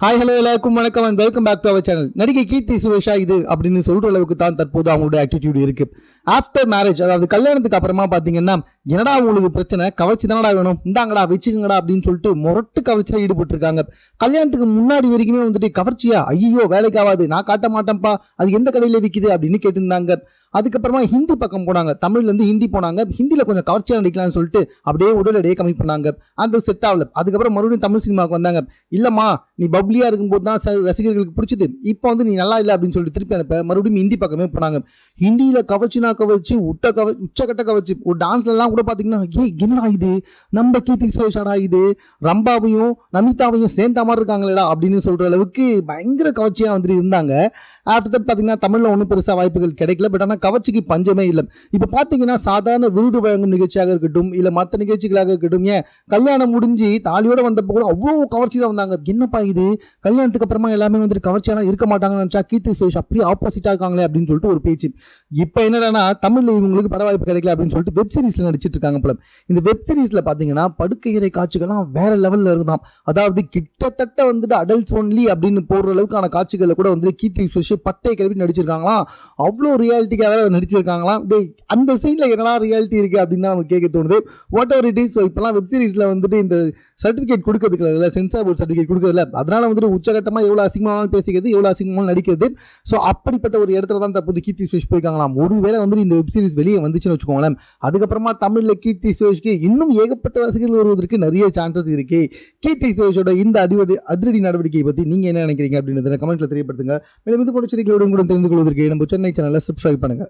Hi hello எல்லாருக்கும் வணக்கம் and welcome back to our channel நடிகை கீர்த்தி சுரேஷா இது அப்படின்னு சொல்ற அளவுக்கு தான் தற்போது அவங்களோட ஆட்டிடியூட் இருக்கு. ஆஃப்டர் மேரேஜ் அதாவது கல்யாணத்துக்கு அப்புறமா பார்த்தீங்கன்னா என்னடா உங்களுக்கு பிரச்சனை? கவர்ச்சி தானடா வேணும்? இந்தாங்கடா வச்சுக்கங்கடா அப்படின்னு சொல்லிட்டு முரட்டு கவர்ச்சியாக ஈடுபட்டு இருக்காங்க கல்யாணத்துக்கு முன்னாடி வரைக்குமே வந்துட்டு கவர்ச்சியா ஐயோ வேலைக்கு ஆகாது நான் காட்ட மாட்டேன்ப்பா அது எந்த கடையில் விற்கிது அப்படின்னு கேட்டிருந்தாங்க. அதுக்கப்புறமா ஹிந்தி பக்கம் போனாங்க. தமிழ்லேருந்து ஹிந்தி போனாங்க. ஹிந்தியில் கொஞ்சம் கவர்ச்சியாக நடிக்கலாம்னு சொல்லிட்டு அப்படியே உடல் எடையை கம்மி பண்ணாங்க. அந்த செட் ஆகல. அதுக்கப்புறம் மறுபடியும் தமிழ் சினிமாவுக்கு வந்தாங்க. இல்லைம்மா நீ பப்ளியாக இருக்கும்போது தான் ச- ரசிகர்களுக்கு பிடிச்சது. இப்போ வந்து நீ நல்லா இல்லை அப்படின்னு சொல்லிட்டு திருப்பி அனுப்ப மறுபடியும் ஹிந்தி பக்கமே போனாங்க. ஹிந்தியில் கவர்ச்சினா கவர்ச்சி உட்ட கவ உச்சக்கட்ட கவர்ச்சி ஒரு டான்ஸ்ல எல்லாம் கூட பார்த்தீங்கன்னா ஏ என்னடா இது? நம்ம கீர்த்தி சுரேஷாடா இது? ரம்பாவையும் நமிதாவையும் சேர்ந்த மாதிரி இருக்காங்களேடா அப்படின்னு சொல்ற அளவுக்கு பயங்கர கவர்ச்சியா வந்துட்டு இருந்தாங்க. ஆஃப்டர் தட் பார்த்தீங்கன்னா தமிழில் ஒன்றும் பெருசாக வாய்ப்புகள் கிடைக்கல. பட் ஆனால் கவர்ச்சிக்கு பஞ்சமே இல்லை. இப்போ பார்த்தீங்கன்னா சாதாரண விருது வழங்கும் நிகழ்ச்சியாக இருக்கட்டும் இல்லை மற்ற நிகழ்ச்சிகளாக இருக்கட்டும் ஏன்? கல்யாணம் முடிஞ்சு தாலியோட வந்தப்போ கூட அவ்வளோ கவர்ச்சியாக வந்தாங்க. என்னப்பா இது? கல்யாணத்துக்கு அப்புறமா எல்லாமே வந்துட்டு கவர்ச்சியெல்லாம் இருக்க மாட்டாங்கன்னு நினச்சா கீர்த்தி சுரேஷ் அப்படியே ஆப்போசிட்டாக இருக்காங்களே அப்படின்னு சொல்லிட்டு ஒரு பேச்சு. இப்போ என்னடானா தமிழில் இவங்களுக்கு பட வாய்ப்பு கிடைக்கல அப்படின்னு சொல்லிட்டு வெப் சீரிஸில் நடிச்சிட்டு இருக்காங்க போல. இந்த வெப் சீரிஸில் பார்த்தீங்கன்னா படுக்கையறை காட்சிகள்லாம் வேற லெவலில் இருந்தாம் அதாவது கிட்டத்தட்ட வந்துட்டு அடல்ட்ஸ் ஒன்லி அப்படின்னு போடுற அளவுக்கான காட்சிகளில் கூட வந்து கீர்த்தி சுரேஷ் பட்டை கிளப்பி நடிச்சிருக்காங்களாம்? அவ்வளோ ரியாலிட்டிக்காக நடிச்சிருக்காங்களாம். டே அந்த சீனில் என்னடா ரியாலிட்டி இருக்குது அப்படின்னு தான் நமக்கு கேட்க தோணுது. Whatever it is so இப்போலாம் வெப் சீரிஸில் வந்துட்டு இந்த சர்டிஃபிகேட் கொடுக்கறதுக்கு இல்லை சென்சார் போர்ட் சர்டிஃபிகேட் கொடுக்கறதுல அதனால வந்துட்டு உச்சகட்டமாக எவ்வளோ அசிங்கமாக பேசிக்கிறது எவ்வளோ அசிங்கமாக நடிக்கிறது. ஸோ அப்படிப்பட்ட ஒரு இடத்துல தான் தற்போது கீர்த்தி சுரேஷ் போயிருக்காங்களாம். ஒருவேளை வந்துட்டு இந்த வெப் சீரிஸ் வெளியே வந்துச்சுன்னு வச்சுக்கோங்களேன் அதுக்கப்புறமா தமிழில் கீர்த்தி சுரேஷ்க்கு இன்னும் ஏகப்பட்ட ரசிகர்கள் வருவதற்கு நிறைய சான்சஸ் இருக்கு. கீர்த்தி சுரேஷோட இந்த அடிவடி அதிரடி நடவடிக்கையை பற்றி நீங்கள் என்ன நினைக்கிறீங்க அப்படின்றத கமெண்ட்டில் தெரியப்படுத்துங்க. மேலும் இது போன்ற செய்திகளோடு கூட தெரிந்து கொள்வதற்கு நம்ம சென்னை சேனலை சப்ஸ்கிரைப் பண்ணுங்கள்